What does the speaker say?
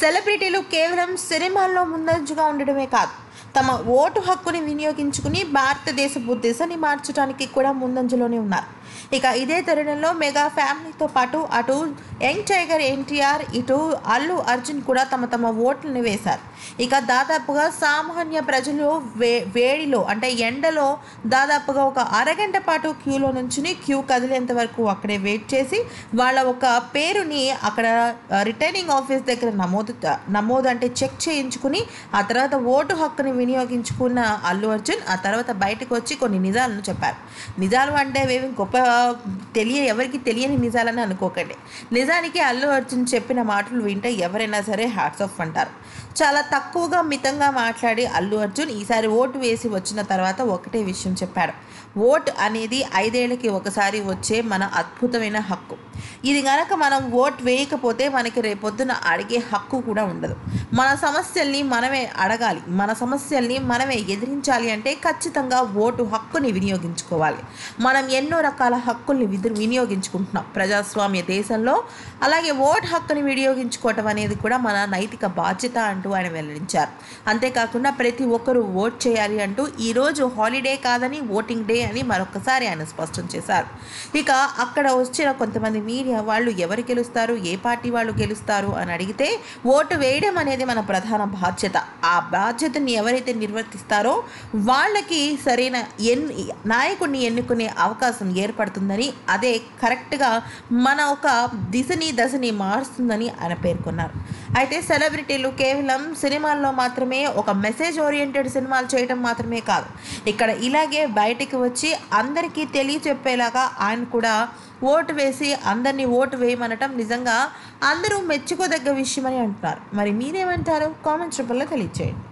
సెలబ్రిటీలు కేవలం సినిమాల్లో ముందంజుగా ఉండడమే కాదు తమ ఓటు హక్కుని వినియోగించుకుని భారతదేశపు దిశని మార్చడానికి కూడా ముందంజలోనే ఉన్నారు. ఇక ఇదే తరుణంలో మెగా ఫ్యామిలీతో పాటు అటు యంగ్ టైగర్ ఎన్టీఆర్ ఇటు అల్లు అర్జున్ కూడా తమ తమ ఓట్లను వేశారు. ఇక దాదాపుగా సామాన్య ప్రజలు వే వేడిలో అంటే ఎండలో దాదాపుగా ఒక అరగంట పాటు క్యూలో నుంచుని క్యూ కదిలేంత వరకు అక్కడే వెయిట్ చేసి వాళ్ళ ఒక పేరుని అక్కడ రిటర్నింగ్ ఆఫీస్ దగ్గర నమోదు నమోదు అంటే చెక్ చేయించుకుని ఆ తర్వాత ఓటు హక్కుని వినియోగించుకున్న అల్లు అర్జున్ ఆ తర్వాత బయటకు వచ్చి కొన్ని నిజాలను చెప్పారు. నిజాలు అంటే ఏమి గొప్ప తెలియ ఎవరికి తెలియని నిజాలని అనుకోకండి. నిజానికి అల్లు అర్జున్ చెప్పిన మాటలు వింటే ఎవరైనా సరే హ్యాట్స్ ఆఫ్ అంటారు. చాలా తక్కువగా మితంగా మాట్లాడి అల్లు అర్జున్ ఈసారి ఓటు వేసి వచ్చిన తర్వాత ఒకటే విషయం చెప్పాడు. ఓట్ అనేది ఐదేళ్ళకి ఒకసారి వచ్చే మన అద్భుతమైన హక్కు. ఇది గనక మనం ఓట్ వేయకపోతే మనకి రేపొద్దున అడిగే హక్కు కూడా ఉండదు. మన సమస్యల్ని మనమే అడగాలి. మన సమస్యల్ని మనమే ఎదిరించాలి అంటే ఖచ్చితంగా ఓటు హక్కుని వినియోగించుకోవాలి. మనం ఎన్నో రకాల హక్కుల్ని వినియోగించుకుంటున్నాం. ప్రజాస్వామ్య దేశంలో అలాగే ఓటు హక్కుని వినియోగించుకోవటం అనేది కూడా మన నైతిక బాధ్యత అంటూ ఆయన వెల్లడించారు. అంతేకాకుండా ప్రతి ఒక్కరూ ఓట్ చేయాలి అంటూ ఈరోజు హాలిడే కాదని ఓటింగ్ డే అని మరొకసారి ఆయన స్పష్టం చేశారు. ఇక అక్కడ వచ్చిన కొంతమంది మీడియా వాళ్ళు ఎవరు గెలుస్తారు? ఏ పార్టీ వాళ్ళు గెలుస్తారు? అని అడిగితే ఓటు వేయడం అనేది మన ప్రధాన బాధ్యత. ఆ బాధ్యతని ఎవరైతే నిర్వర్తిస్తారో వాళ్ళకి సరైన ఎన్ నాయకుడిని ఎన్నుకునే అవకాశం ఏర్పడుతుందని అదే కరెక్ట్గా మన ఒక దిశని దశని మారుస్తుందని ఆయన పేర్కొన్నారు. అయితే సెలబ్రిటీలు కేవలం సినిమాల్లో మాత్రమే ఒక మెసేజ్ ఓరియంటెడ్ సినిమాలు చేయడం మాత్రమే కాదు. ఇక్కడ ఇలాగే బయటికి వచ్చి అందరికీ తెలియచెప్పేలాగా ఆయన కూడా ఓటు వేసి అందరినీ ఓటు వేయమనటం నిజంగా అందరూ మెచ్చుకోదగ్గ విషయమని అంటున్నారు. మరి మీరేమంటారు? కామెంట్స్ రూపంలో తెలియచేయండి.